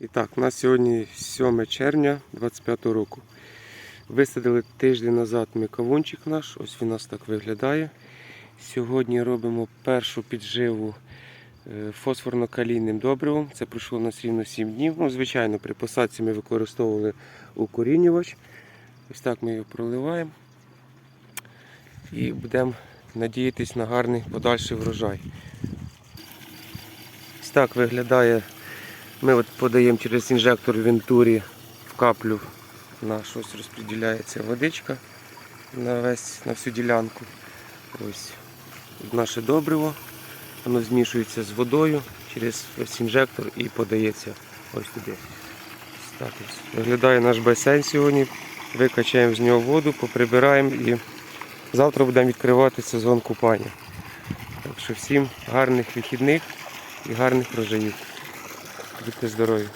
І так, у нас сьогодні 7 червня 25 року. Висадили тиждень назад ми кавунчик наш, ось він у нас так виглядає. Сьогодні робимо першу підживу е, фосфорно-калійним добривом. Це пройшло у нас рівно 7 днів. Ну, звичайно, при посадці ми використовували укорінювач. Ось так ми його проливаємо. І будемо надіятися на гарний подальший врожай. Ось так виглядає ми от подаємо через інжектор Вентурі в каплю на щось розподіляється водичка на весь, на всю ділянку. Ось наше добриво. Воно змішується з водою через ось інжектор і подається ось туди. Так. Виглядає наш басейн сьогодні. Викачаємо з нього воду, поприбираємо і завтра будемо відкривати сезон купання. Так що всім гарних вихідних і гарних врожаїв. Будьте здорові!